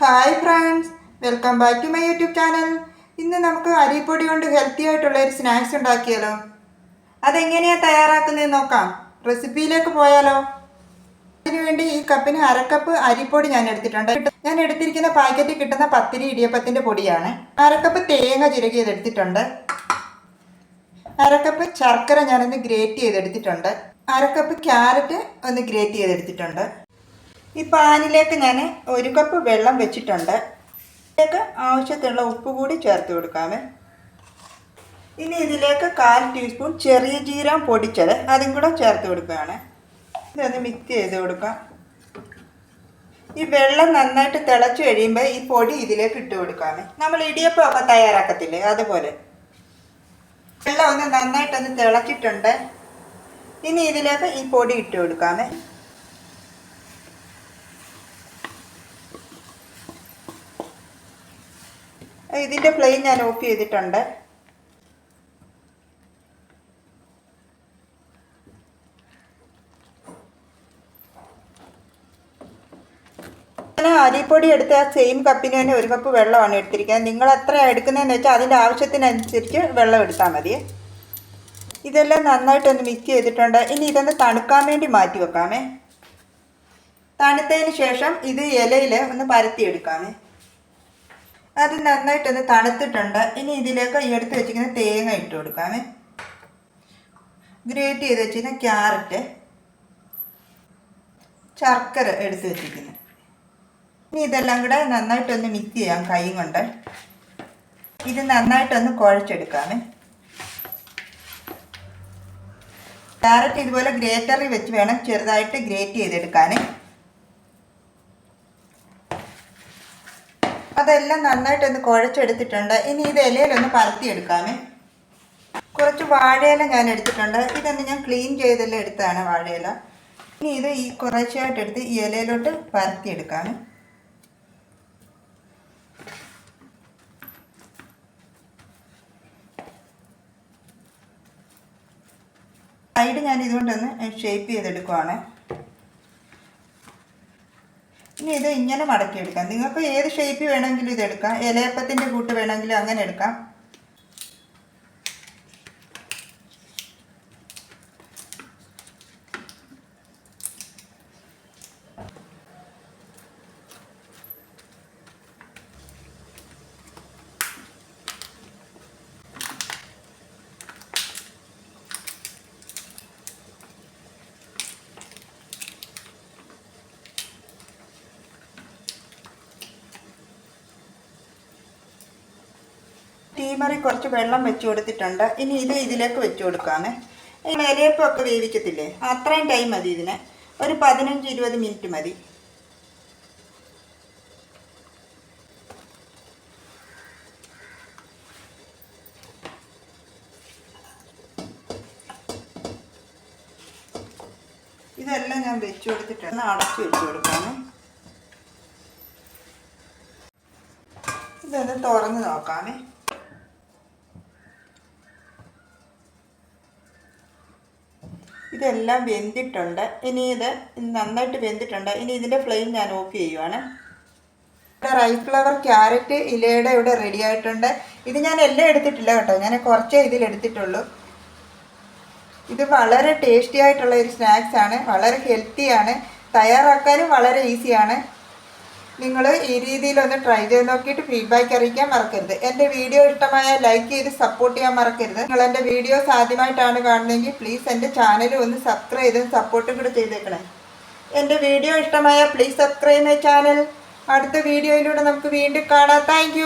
Hi friends welcome back to my YouTube channel ഇന്ന് നമുക്ക് അരിപ്പൊടി കൊണ്ട് ഹെൽത്തി ആയിട്ടുള്ള ഒരു സ്നാക്സ് ഉണ്ടാക്കിയാലോ? അതെങ്ങനെയാണ് തയ്യാറാക്കുന്നത് നോക്കാം. റെസിപ്പിയിലേക്ക് പോയാലോ? അതിനുവേണ്ടി ഈ കപ്പിന് അരക്കപ്പ് അരിപ്പൊടി ഞാൻ എടുത്തിട്ടുണ്ട്. ഞാൻ എടുത്തിരിക്കുന്ന പാക്കറ്റിൽ കിട്ടുന്ന പത്തിരി ഇടിയപ്പത്തിന്റെ പൊടിയാണ്. അരക്കപ്പ് തേങ്ങ ചിരകിയത് ചെയ്തെടുത്തിട്ടുണ്ട് അരക്കപ്പ് ശർക്കര ഞാനൊന്ന് ഗ്രേറ്റ് ചെയ്തെടുത്തിട്ടുണ്ട് അരക്കപ്പ് ക്യാരറ്റ് ഒന്ന് ഗ്രേറ്റ് ചെയ്തെടുത്തിട്ടുണ്ട് ഈ പാനിലേക്ക് ഞാൻ ഒരു കപ്പ് വെള്ളം വെച്ചിട്ടുണ്ട്. ഇതിലേക്ക് ആവശ്യത്തിനുള്ള ഉപ്പ് കൂടി ചേർത്ത് കൊടുക്കാമേ. ഇനി ഇതിലേക്ക് കാൽ ടീസ്പൂൺ ചെറിയ ജീരകം പൊടിച്ചത് അതും കൂടെ ചേർത്ത് കൊടുക്കുകയാണ്. ഇതൊന്ന് മിക്സ് ചെയ്ത് കൊടുക്കാം. ഈ വെള്ളം നന്നായിട്ട് തിളച്ചു കഴിയുമ്പോൾ ഈ പൊടി ഇതിലേക്ക് ഇട്ട് കൊടുക്കാമേ. നമ്മൾ ഇടിയപ്പം ഒക്കെ തയ്യാറാക്കത്തില്ലേ? അതുപോലെ. വെള്ളം ഒന്ന് നന്നായിട്ടൊന്ന് തിളച്ചിട്ടുണ്ട്. ഇനി ഇതിലേക്ക് ഈ പൊടി ഇട്ട് കൊടുക്കാമേ. ഇതിന്റെ പ്ലെയിൻ ഞാൻ ഓഫ് ചെയ്തിട്ടുണ്ട്. അരിപ്പൊടി എടുത്ത ആ സെയിം കപ്പിന് തന്നെ ഒരു കപ്പ് വെള്ളമാണ് എടുത്തിരിക്കുന്നത്. നിങ്ങൾ എത്ര എടുക്കുന്നതെന്ന് വെച്ചാൽ അതിന്റെ ആവശ്യത്തിനനുസരിച്ച് വെള്ളം എടുത്താൽ മതി. ഇതെല്ലാം നന്നായിട്ടൊന്ന് മിക്സ് ചെയ്തിട്ടുണ്ട്. ഇനി ഇതൊന്ന് തണുക്കാൻ വേണ്ടി മാറ്റി വെക്കാമേ. തണുത്തതിന് ശേഷം ഇത് ഇലയിൽ ഒന്ന് പരത്തിയെടുക്കാമേ അത് നന്നായിട്ടൊന്ന് തണുത്തിട്ടുണ്ട്. ഇനി ഇതിലേക്ക് ഈ എടുത്ത് വെച്ചിരിക്കുന്ന തേങ്ങ ഇട്ട് കൊടുക്കാമേ. ഗ്രേറ്റ് ചെയ്ത് വെച്ചിരിക്കുന്ന ക്യാരറ്റ്. ശർക്കര എടുത്ത് വെച്ചിരിക്കുന്നത് ഇനി ഇതെല്ലാം കൂടെ നന്നായിട്ടൊന്ന് മിക്സ് ചെയ്യാം കൈ കൊണ്ട്. ഇത് നന്നായിട്ടൊന്ന് കുഴച്ചെടുക്കാമേ. ക്യാരറ്റ് ഇതുപോലെ ഗ്രേറ്ററിൽ വെച്ച് വേണം ചെറുതായിട്ട് ഗ്രേറ്റ് ചെയ്തെടുക്കാൻ അതെല്ലാം നന്നായിട്ടൊന്ന് കുഴച്ചെടുത്തിട്ടുണ്ട്. ഇനി ഇത് ഇലയിലൊന്ന് പരത്തിയെടുക്കാമേ. കുറച്ച് വാഴയില ഞാൻ എടുത്തിട്ടുണ്ട്. ഇതൊന്ന് ഞാൻ ക്ലീൻ ചെയ്തെല്ലാം എടുത്താണ് വാഴയില. ഇനി ഇത് ഈ കുറച്ചായിട്ട് എടുത്ത് ഈ ഇലയിലോട്ട് പരത്തിയെടുക്കാമേ. സൈഡ് ഞാൻ ഇതുകൊണ്ടൊന്ന് ഷേപ്പ് ചെയ്തെടുക്കുവാണ്. ഇനി ഇത് ഇങ്ങനെ മടക്കിയെടുക്കാം. നിങ്ങൾക്ക് ഏത് ഷേപ്പ് വേണമെങ്കിലും ഇത് എടുക്കാം ഇലയപ്പത്തിന്റെ കൂട്ട് വേണമെങ്കിലും അങ്ങനെ എടുക്കാം. ടീമറിൽ കുറച്ച് വെള്ളം വെച്ച് കൊടുത്തിട്ടുണ്ട്. ഇനി ഇത് ഇതിലേക്ക് വെച്ച് കൊടുക്കാമേ. ഇലയപ്പമൊക്കെ വേവിക്കത്തില്ലേ? അത്രയും ടൈം മതി ഇതിന്. ഒരു പതിനഞ്ച് ഇരുപത് മിനിറ്റ് മതി. ഇതെല്ലാം ഞാൻ വെച്ച് കൊടുത്തിട്ടാണ് അടച്ച് വെച്ച് കൊടുക്കാമേ. ഇതൊന്ന് തുറന്ന് നോക്കാമേ. ഇതെല്ലാം വെന്തിട്ടുണ്ട്. ഇനി ഇത് നന്നായിട്ട് വെന്തിട്ടുണ്ട്. ഇനി ഇതിന്റെ ഫ്ലെയിം ഞാൻ ഓഫ് ചെയ്യുവാണ്. ഇവിടെ റൈ ഫ്ലവർ ക്യാരറ്റ് ഇലയുടെ ഇവിടെ റെഡി ആയിട്ടുണ്ട്. ഇത് ഞാൻ എല്ലാം എടുത്തിട്ടില്ല കേട്ടോ. ഞാൻ കുറച്ചേ ഇതിൽ എടുത്തിട്ടുള്ളൂ. ഇത് വളരെ ടേസ്റ്റി ആയിട്ടുള്ള ഒരു സ്നാക്സ് ആണ്. വളരെ ഹെൽത്തിയാണ് തയ്യാറാക്കാനും വളരെ ഈസിയാണ് നിങ്ങൾ ഈ രീതിയിലൊന്ന് ട്രൈ ചെയ്ത് നോക്കിയിട്ട് ഫീഡ്ബാക്ക് അറിയിക്കാൻ മറക്കരുത്. എന്റെ വീഡിയോ ഇഷ്ടമായ ലൈക്ക് ചെയ്ത് സപ്പോർട്ട് ചെയ്യാൻ മറക്കരുത്. നിങ്ങൾ എന്റെ വീഡിയോസ് ആദ്യമായിട്ടാണ് കാണുന്നതെങ്കിൽ പ്ലീസ് എന്റെ ചാനൽ ഒന്ന് സബ്സ്ക്രൈബ് ചെയ്തും സപ്പോർട്ടും കൂടെ ചെയ്തേക്കണേ. എന്റെ വീഡിയോ ഇഷ്ടമായ പ്ലീസ് സബ്സ്ക്രൈബ് മൈ ചാനൽ അടുത്ത വീഡിയോയിലൂടെ നമുക്ക് വീണ്ടും കാണാം. താങ്ക്